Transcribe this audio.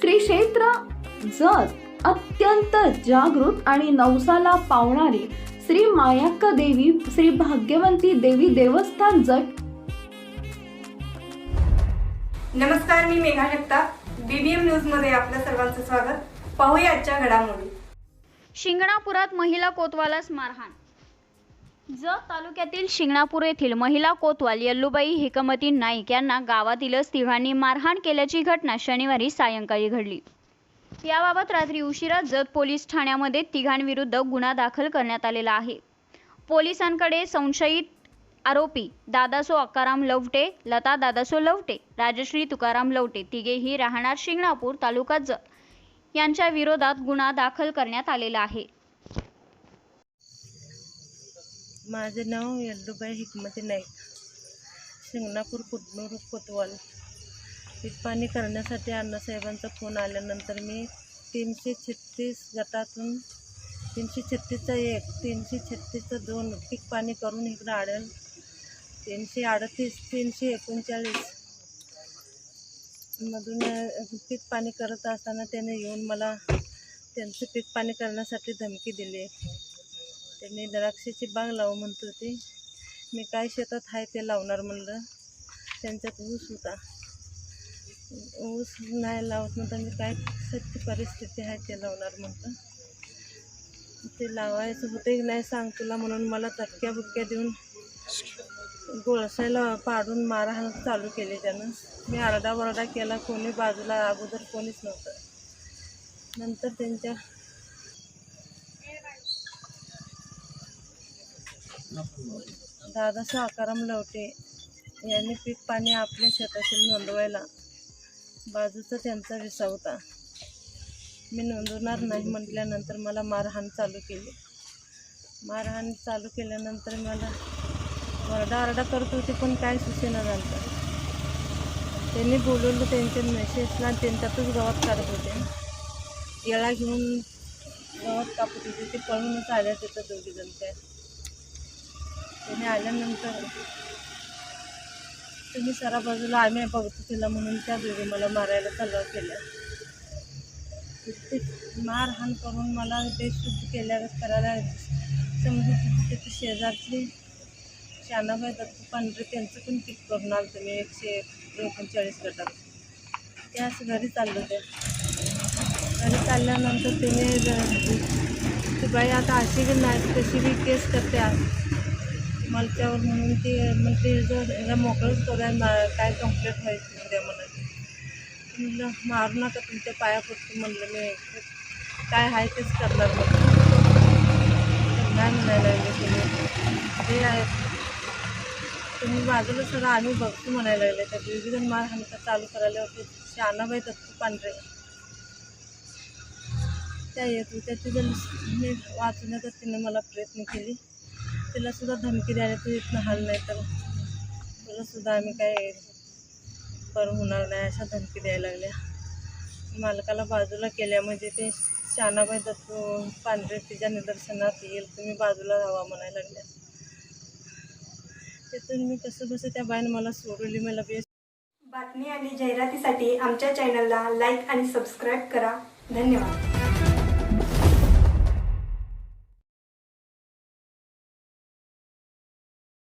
श्री क्षेत्र जत अत्यंत जागृत आणि नवसाला पावणारी श्री मायाक्का देवी श्री भाग्यवंती देवी देवस्थान जट नमस्कार मी मेघा जगताप. बीबीएम न्यूजमध्ये आपल्या सर्वांचं स्वागत. पाहूया आजच्या घडामोडी. शिंगणापुरात महिला कोतवालास मारहाण जत तालुक्यातील शिंगणापूर येथील महिला कोतवाल यल्लूबाई हिकमती नाईक यांना गावातीलच तिघांनी मारहाण केल्याची घटना शनिवारी सायंकाळी घडली. याबाबत रात्री उशिरा जत पोलीस ठाण्यामध्ये तिघांविरुद्ध गुन्हा दाखल करण्यात आलेला आहे. पोलिसांकडे संशयित आरोपी दादासो अक्काराम लवटे लता दादासो लवटे राजश्री तुकाराम लवटे तिघेही राहणार शिंगणापूर तालुका जत यांच्या विरोधात गुन्हा दाखल करण्यात आलेला आहे. माझं नाव यल्लूबाई हिकमती नाईक. शिंगणापूर कुटनूर कोतवाल. पीठपाणी करण्यासाठी अण्णासाहेबांचा फोन आल्यानंतर मी तीनशे छत्तीस गटातून तीनशे छत्तीसचा एक तीनशे छत्तीसचा दोन पीक पाणी करून इकडं आडेल तीनशे अडतीस तीनशे एकोणचाळीस मधून पीक पाणी करत असताना त्याने येऊन मला त्यांचं पीक पाणी करण्यासाठी धमकी दिली. त्यांनी द्राक्षाची बाग लावू म्हणत होते. मी काय शेतात आहे ते लावणार म्हणलं. त्यांच्यात ऊस होता. ऊस नाही लावत नव्हता मी काय सत्य परिस्थिती आहे ते लावणार म्हणतं ते लावायचं होतं की नाही सांग तुला म्हणून मला चटक्या बुटक्या देऊन गोळसायला पाडून मारहाण चालू केली त्यानं. मी आरडाओरडा केला कोणी बाजूला अगोदर कोणीच नव्हतं. नंतर त्यांच्या दादा आकाराम लवटे यांनी पीक पाणी आपल्या शेतातील नोंदवायला बाजूचा त्यांचा विसा होता. मी नोंदवणार नाही म्हटल्यानंतर मला मारहाण चालू केली. मारहाण चालू केल्यानंतर मला आरडाओरडा करत होते पण काय सुचेना झालं त्यांनी बोलवलं त्यांच्या मेसेजला त्यांच्यातच गवत काढत होते. येळा घेऊन गवत कापत होते ते पळूनच आल्या तिथं दोघीजण. त्या त्याने आल्यानंतर तुम्ही सरा बाजूला आम्ही बघतो तिला म्हणून त्या दोघी मला मारायला तलाव केल्या. ते मारहाण करून मला बेशुद्ध केल्या करायला समजू तिथे शेजारची शानाबाई दत्त पांढरे त्यांचं पण पीक करून आलं तुम्ही एकशे एकोणचाळीस गटात. त्याच असं घरी चाललं त्या घरी चालल्यानंतर तिने ती बाई आता अशी बी नाही तशी बी केस करते. मला त्यावर म्हणून ती म्हणते जर याला मोकळंच करूया मा- काय कंप्लेंट व्हायची उद्या मला म्हणलं मारू नका तुमच्या पाया पडतो म्हणलं मी. काय आहे तेच करणार म्हणलं नाही म्हणायला लागले तुम्ही? ते आहे तुम्ही बाजूला सगळं आम्ही बघतो म्हणायला लागले. त्या विविधन मार हाणका चालू करायला होते. शहाणाबाई दत्तू पांढरे. त्या येत होत्या. तिथं मी वाचण्याचा तिने मला प्रयत्न केली. तिला सुद्धा धमकी द्यायला तू इथनं हाल नाही तर तुला सुद्धा आम्ही काय पर होणार नाही अशा धमकी द्यायला लागल्या. मालकाला बाजूला केल्या म्हणजे ते शानाबाई दत्तू पांढरे तिच्या निदर्शनात येईल तुम्ही बाजूला राहा म्हणायला लागल्या. तिथून मी कसं बसं त्या बाईनं मला सोडवली मला बेस बातमी आणि जाहिरातीसाठी आमच्या चॅनलला लाईक आणि सबस्क्राईब करा. धन्यवाद.